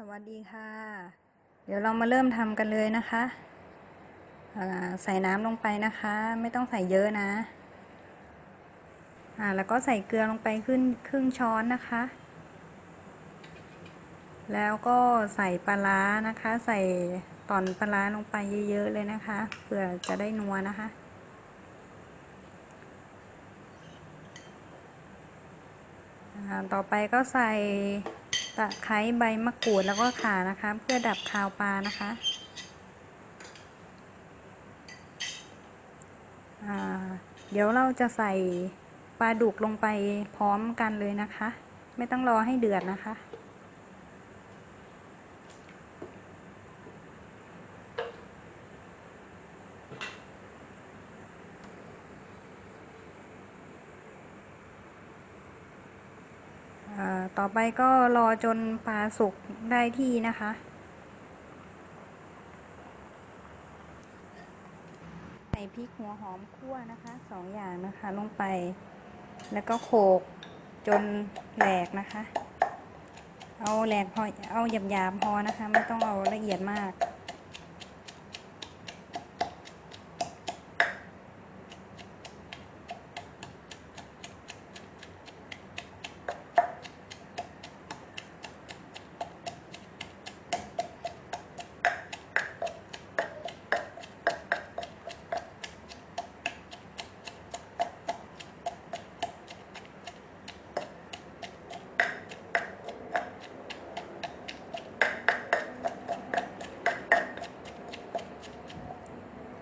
สวัสดีค่ะ เดี๋ยวเรามาเริ่มทำกันเลยนะคะใส่น้ำลงไปนะคะ ไม่ต้องใส่เยอะนะอ่าแล้วก็ใส่เกลือลงไปขึ้นครึ่งช้อนนะคะ แล้วก็ใส่ปลาร้านะคะ ใส่ตอนปลาร้าลงไปเยอะๆเลยนะคะเพื่อจะได้นัวนะคะต่อไปก็ใส่ ตะไคร้ใบมะกรูดแล้วก็ข่านะคะ เพื่อดับคาวปลานะคะเดี๋ยวเราจะใส่ปลาดุกลงไปพร้อมกันเลยนะคะ ไม่ต้องรอให้เดือดนะคะ ต่อไปก็รอจนปลาสุกได้ที่นะคะ ใส่พริกหัวหอมคั่วนะคะสองอย่างนะคะลงไป แล้วก็โขลกจนแหลกนะคะ เอาแหลกพอเอาหยาบๆพอนะคะ ไม่ต้องเอาละเอียดมาก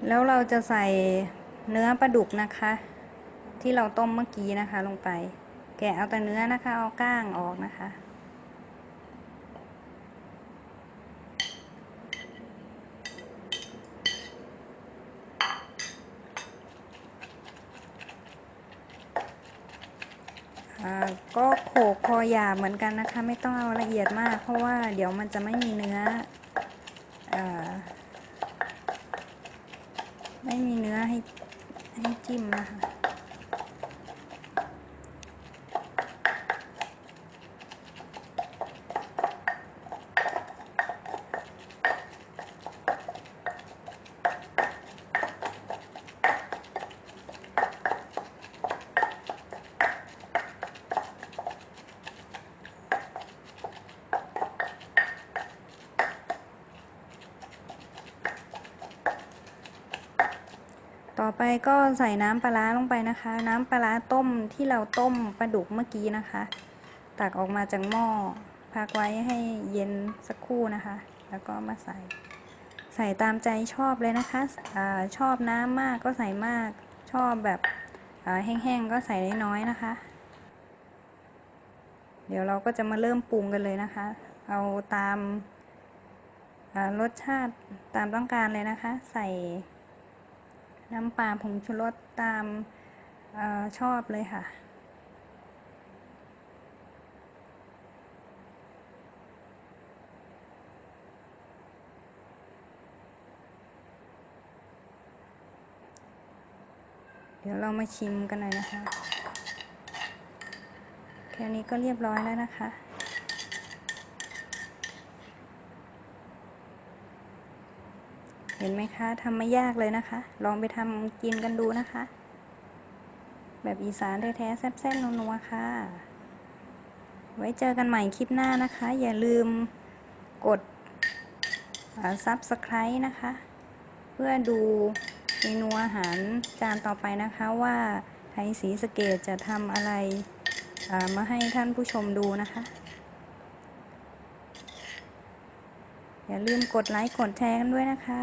แล้วเราจะใส่เนื้อปลาดุกนะคะ ที่เราต้มเมื่อกี้นะคะ ลงไป แกะเอาแต่เนื้อนะคะ เอาก้างออกนะคะ ก็โขลกพอหยาบเหมือนกันนะคะ ไม่ต้องเอาละเอียดมาก เพราะว่าเดี๋ยวมันจะไม่มีเนื้ออ ไม่มีเนื้อให้ให้จิ้มนะคะ ต่อไปก็ใส่น้ำปลาลงไปนะคะ น้ำปลาต้มที่เราต้มปลาดุกเมื่อกี้นะคะ ตักออกมาจากหม้อพักไว้ให้เย็นสักครู่นะคะ แล้วก็มาใส่ ใส่ตามใจชอบเลยนะคะอชอบน้ำมากก็ใส่มากชอบแบบแห้งๆก็ใส่น้อยๆนะคะ เดี๋ยวเราก็จะมาเริ่มปรุงกันเลยนะคะ เอาตามรสชาติตามต้องการเลยนะคะ ใส่ น้ำปลาผงชูรสตามออชอบเลยค่ะ เดี๋ยวเรามาชิมกันหน่อยนะคะ แค่นี้ก็เรียบร้อยแล้วนะคะ เห็นไหมคะทำไม่ยากเลยนะคะ ลองไปทำกินกันดูนะคะ แบบอีสานแท้ๆแซ่บๆนัวๆค่ะ ไว้เจอกันใหม่คลิปหน้านะคะ อย่าลืมกดซับสไคร b e นะคะ เพื่อดูเมนูอาหารจานต่อไปนะคะว่าไทยสีสเกตจะทำอะไรมาให้ท่านผู้ชมดูนะคะ อย่าลืมกดไลค์กดแชร์กันด้วยนะคะ